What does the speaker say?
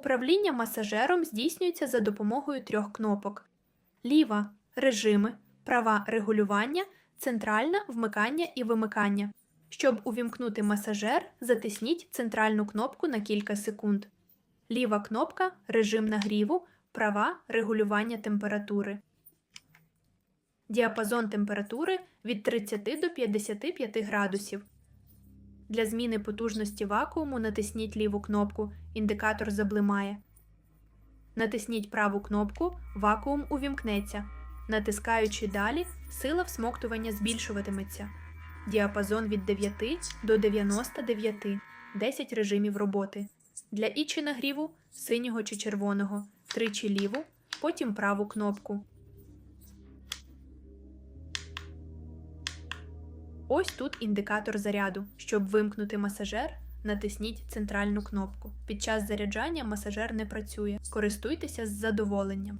Управління масажером здійснюється за допомогою трьох кнопок: ліва режими, права регулювання, центральна вмикання і вимикання. Щоб увімкнути масажер, затисніть центральну кнопку на кілька секунд. Ліва кнопка режим нагріву, права регулювання температури. Діапазон температури від 30 до 55 градусів. Для зміни потужності вакууму натисніть ліву кнопку, індикатор заблимає. Натисніть праву кнопку, вакуум увімкнеться. Натискаючи далі, сила всмоктування збільшуватиметься. Діапазон від 9 до 99, 10 режимів роботи. Для ічі нагріву синього чи червоного, тричі ліву, потім праву кнопку. Ось тут індикатор заряду. Щоб вимкнути масажер, натисніть центральну кнопку. Під час заряджання масажер не працює. Користуйтеся з задоволенням.